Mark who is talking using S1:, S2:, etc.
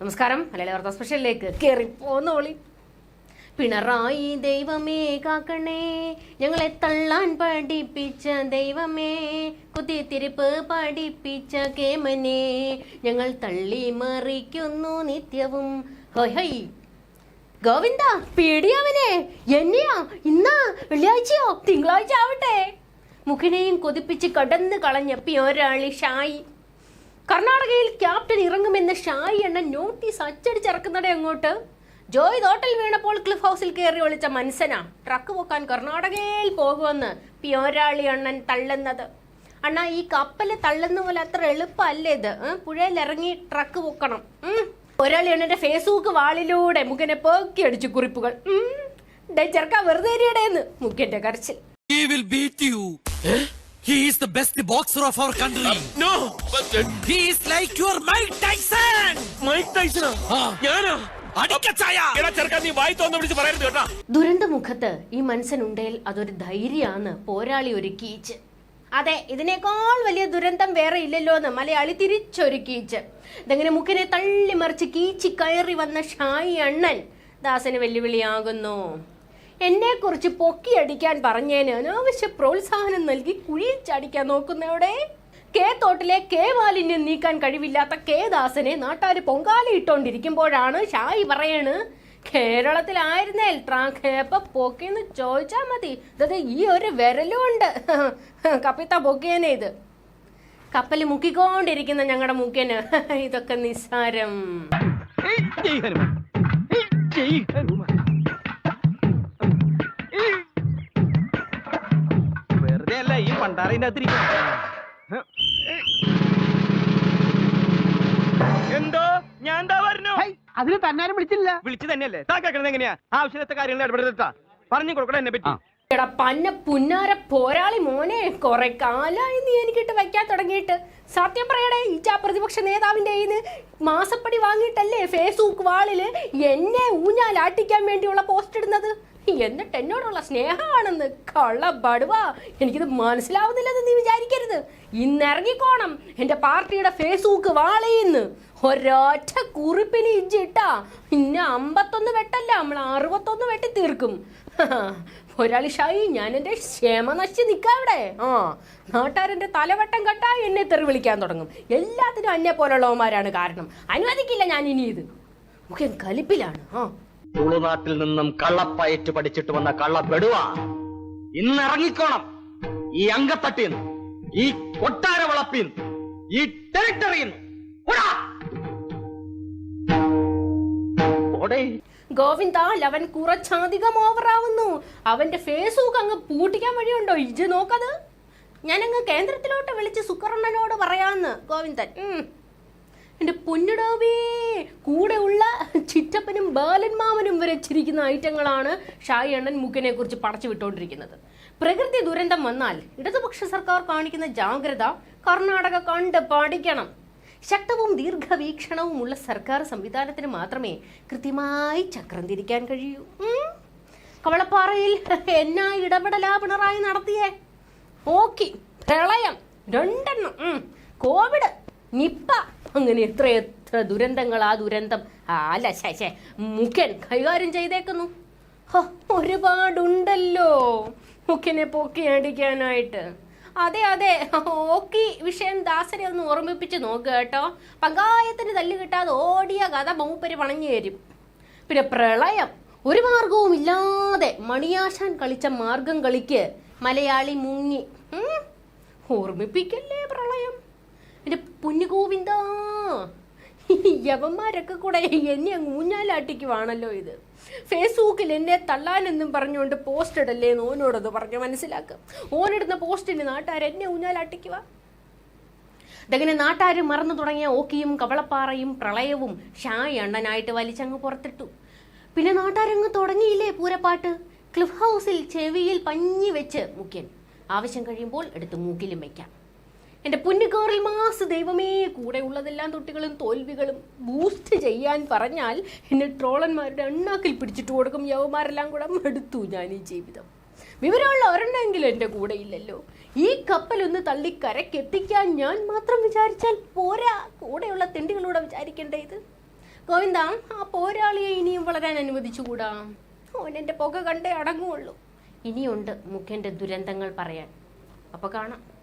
S1: നമസ്കാരം. മലയാള വാർത്താ സ്പെഷ്യലിലേക്ക് കയറി പോന്നോളി. പിണറായി ദൈവമേ കാക്കണേ ഞങ്ങളെ തള്ളാൻ പഠിപ്പിച്ച ദൈവമേ കുത്തിത്തിരിപ്പ് പഠിപ്പിച്ച കേമനെ ഞങ്ങൾ തള്ളി മറിക്കുന്നു നിത്യവും. ഹൊയ് ഹൊയ്. ഗോവിന്ദ പേടിയാവനെ എന്നെയാ ഇന്നാ വെള്ളിയാഴ്ചയോ തിങ്കളാഴ്ച ആവട്ടെ. മുഖിനെയും കൊതിപ്പിച്ച് കടന്ന് കളഞ്ഞ ഒരാളി ഷായി. കർണാടകയിൽ ക്യാപ്റ്റൻ ഇറങ്ങുമെന്ന് ഷായി എണ്ണ നോട്ടീസ് അച്ചടിച്ചിറക്കുന്നടേ അങ്ങോട്ട്. ജോയ് തോട്ടൽ വീണപ്പോൾ ക്ലിഫ് ഹൗസിൽ കയറി ഒളിച്ച മനുഷ്യനാ. ട്രക്ക് പോക്കാൻ കർണാടകയിൽ പോകുമെന്ന് പിയോരാളി അണ്ണൻ തള്ളുന്നത്. അണ്ണാ ഈ കപ്പൽ തള്ളുന്ന പോലെ അത്ര എളുപ്പമല്ല ഇത്? പുഴയിലിറങ്ങി പുഴയിൽ ഇറങ്ങി ട്രക്ക് പൊക്കണം. ഉം. ഒരാളി അണ്ണന്റെ ഫേസ്ബുക്ക് വാളിലൂടെ മുഖനെ പോക്കി അടിച്ചു കുറിപ്പുകൾ. ചെറുക്കാ വെറുതെ ഇരിയടേന്ന് മുഖ്യന്റെ കരച്ചിൽ.
S2: He is the best boxer of our country.
S3: No, but,
S2: He is like your Mike Tyson.
S3: Mike ടൈസണോ. ഞാനോ.
S1: ദുരന്തമുഖത്ത് ഈ മനുഷ്യനുണ്ടേൽ അതൊരു ധൈര്യാണ് പോരാളി ഒരു കീച്ച്. അതെ ഇതിനേക്കാൾ വലിയ ദുരന്തം വേറെ ഇല്ലല്ലോ എന്ന് മലയാളി തിരിച്ചൊരുക്കിയിച്ച് ഇതെങ്ങനെ മുഖിനെ തള്ളി മറിച്ച് കീച്ചി കയറി വന്ന ഷായി അണ്ണൻ? ദാസന് വെല്ലുവിളിയാകുന്നു. എന്നെ കുറിച്ച് പൊക്കിയടിക്കാൻ പറഞ്ഞേന് അനാവശ്യ പ്രോത്സാഹനം നൽകി കുഴിയിൽ ചാടിക്കാൻ നോക്കുന്നവിടെ കെ തോട്ടിലെ കെ മാലിന്യം നീക്കാൻ കഴിവില്ലാത്ത കെ ദാസനെ നാട്ടാര് പൊങ്കാലയിട്ടോണ്ടിരിക്കുമ്പോഴാണ് ഷായി പറയണ്. കേരളത്തിലായിരുന്നേൽ ട്രാങ്കേപ്പ പൊക്കിന്ന് ചോദിച്ചാ മതി. ഇതത് ഈ ഒരു വിരലും ഉണ്ട് കപ്പിത്ത പൊക്കിയനെ ഇത്. കപ്പൽ മുക്കിക്കൊണ്ടിരിക്കുന്ന ഞങ്ങളുടെ മുക്കിന്. ഇതൊക്കെ നിസ്സാരം.
S4: വെറുതെ അല്ല ഈ പണ്ടാറിന്റെ അകത്തിരിക്കും എന്തോ? ഞാൻ എന്താ പറഞ്ഞു?
S5: അതിന് തന്നാലും വിളിച്ചില്ല.
S4: വിളിച്ചു തന്നെയല്ലേ? താ കേൾക്കണത് എങ്ങനെയാ? ആവശ്യത്തെ കാര്യങ്ങൾ ഇടപെടുത്താ പറഞ്ഞു കൊടുക്കണം എന്നെ പറ്റി.
S1: എടാ പന്ന പുന്നാര പോരാളി മോനെ കൊറേ കാലായി നീ എനിക്കിട്ട് വെക്കാൻ തുടങ്ങിയിട്ട്. സത്യം പറയടേ ഈ ചാ പ്രതിപക്ഷ നേതാവിന്റെ മാസപ്പടി വാങ്ങിയിട്ടല്ലേ ഫേസ്ബുക്ക് വാളിൽ എന്നെ ഊഞ്ഞാലാട്ടിക്കാൻ വേണ്ടിയുള്ള പോസ്റ്റ് ഇടുന്നത്? എന്നിട്ട് എന്നോടുള്ള സ്നേഹമാണെന്ന് കള്ള ബടുവാ എനിക്കിത് മനസ്സിലാവുന്നില്ലെന്ന് നീ വിചാരിക്കരുത്. ഇന്നിറങ്ങിക്കോണം. എന്റെ പാർട്ടിയുടെ ഫേസ്ബുക്ക് വാളയിന്ന് ഒരൊറ്റ കുറിപ്പിന് ഇഞ്ചിട്ടാ. പിന്നെ അമ്പത്തൊന്ന് വെട്ടല്ല നമ്മൾ അറുപത്തൊന്ന് വെട്ടി തീർക്കും. ഒരാളി ഷായി ഞാൻ എന്റെ ക്ഷമ നശിച്ച് നിൽക്കാം ഇവിടെ. ആ നാട്ടുകാരന്റെ തലവട്ടം കെട്ടാ എന്നെ തെറി വിളിക്കാൻ തുടങ്ങും. എല്ലാത്തിനും അന്നെ പോലുള്ളവന്മാരാണ് കാരണം. അനുവദിക്കില്ല ഞാൻ ഇനി ഇത്. മുഖ്യം കലിപ്പിലാണ്. ആ.
S6: തുളുനാട്ടിൽ നിന്നും കള്ളപ്പയറ്റ് പഠിച്ചിട്ട് വന്ന കള്ളപ്പെടുവാ. ഇന്ന് ഇറങ്ങിക്കോണം ഈ അങ്കത്തട്ടിന്ന്. ഈ കൊട്ടാര വളപ്പിൽ ഈ ടെറിട്ടറിന്ന്
S1: ഗോവിന്ദ അവൻ കുറച്ചധികം ഓവറാവുന്നു അവന്റെ ഫേസ്ബുക്ക് അങ്ങ് പൂട്ടിക്കാൻ വഴിയുണ്ടോ? ഇജ് നോക്കത്. ഞാനങ്ങ് കേന്ദ്രത്തിലോട്ട് വിളിച്ച് സുക്കർണനോട് പറയാന്ന് ഗോവിന്ദൻ. എന്റെ പൊന്നിടാവേ കൂടെ ഉള്ള ചിറ്റപ്പനും ബാലൻ മാമനും വരെ ചിരിക്കുന്ന ഐറ്റങ്ങളാണ് ഷായി അണ്ണൻ മുഖനെ കുറിച്ച് പടച്ചു വിട്ടുകൊണ്ടിരിക്കുന്നത് പ്രകൃതി ദുരന്തം വന്നാൽ ഇടതുപക്ഷ സർക്കാർ കാണിക്കുന്ന ജാഗ്രത കർണാടക കണ്ട് പഠിക്കണം. ശക്തവും ദീർഘവീക്ഷണവുമുള്ള സർക്കാർ സംവിധാനത്തിന് മാത്രമേ കൃത്യമായി ചക്രം തിരിക്കാൻ കഴിയൂ. കവളപ്പാറയിൽ എന്നാ ഇടപെടലാ പിണറായി നടത്തിയേ? ഓക്കി പ്രളയം രണ്ടെണ്ണം കോവിഡ് നിപ്പ അങ്ങനെ എത്ര എത്ര ദുരന്തങ്ങൾ ആ ദുരന്തം. അല്ല ശേ മുഖ്യൻ കൈകാര്യം ചെയ്തേക്കുന്നു. ഒരുപാടുണ്ടല്ലോ. മുഖ്യനെ പൊക്കി അടിക്കാനായിട്ട്. അതെ അതെ. ഓക്കി വിഷയം ദാസനെ ഒന്ന് ഓർമ്മിപ്പിച്ച് നോക്കുക കേട്ടോ. പങ്കായത്തിന് തല്ല് കിട്ടാതെ ഓടിയ കഥ മൂപ്പര് പണഞ്ഞു തരും പിന്നെ പ്രളയം. ഒരു മാർഗവും ഇല്ലാതെ മണിയാശാൻ കളിച്ച മാർഗം കളിക്ക് മലയാളി മുങ്ങി. ഓർമ്മിപ്പിക്കല്ലേ പ്രളയം? പിന്നെ പൊന്നുഗോവിന്ദ യവന്മാരൊക്കെ കൂടെ എന്നെ ഊഞ്ഞാലാട്ടിക്കുവാണല്ലോ ഇത്. ഫേസ്ബുക്കിൽ എന്നെ തള്ളാനെന്നും പറഞ്ഞുകൊണ്ട് പോസ്റ്റ് ഇടല്ലേ എന്ന് ഓനോടത് പറഞ്ഞ് മനസ്സിലാക്കുക ഓനിടുന്ന പോസ്റ്റിന് നാട്ടുകാർ എന്നെ ഊഞ്ഞാലട്ടിക്കുക ഇതങ്ങനെ നാട്ടുകാർ മറന്നു തുടങ്ങിയ ഓക്കിയും കവളപ്പാറയും പ്രളയവും ഷായ് അണ്ണനായിട്ട് വലിച്ചങ്ങ് പുറത്തിട്ടു. പിന്നെ നാട്ടുകാരങ്ങ് തുടങ്ങിയില്ലേ പൂരപ്പാട്ട്? ക്ലിഫ് ഹൗസിൽ ചെവിയിൽ പഞ്ഞി വെച്ച് മുഖ്യൻ. ആവശ്യം കഴിയുമ്പോൾ എടുത്ത് മൂക്കിലും വെക്കാം. എന്റെ പുന്നിക്കാറിൽ മാസ് ദൈവമേ കൂടെ ഉള്ളതെല്ലാം തൊട്ടികളും തോൽവികളും ബൂസ്റ്റ് ചെയ്യാൻ പറഞ്ഞാൽ എന്നെ ട്രോളന്മാരുടെ എണ്ണാക്കിൽ പിടിച്ചിട്ട് കൊടുക്കും. യവന്മാരെല്ലാം കൂടെ എടുത്തു ഞാൻ ഈ ജീവിതം. വിവരമുള്ള ഒരെണ്ണമെങ്കിലും എന്റെ കൂടെ ഇല്ലല്ലോ. ഈ കപ്പലൊന്ന് തള്ളി കരക്കെത്തിക്കാൻ ഞാൻ മാത്രം വിചാരിച്ചാൽ പോരാ. കൂടെയുള്ള തെണ്ടികളൂടെ വിചാരിക്കേണ്ട ഇത്? ഗോവിന്ദ ആ പോരാളിയെ ഇനിയും വളരാൻ അനുവദിച്ചുകൂടാ? അവൻ എന്റെ പുക കണ്ടേ അടങ്ങുള്ളൂ. ഇനിയുണ്ട് മുഖ്യന്റെ ദുരന്തങ്ങൾ പറയാൻ. അപ്പോൾ കാണാം.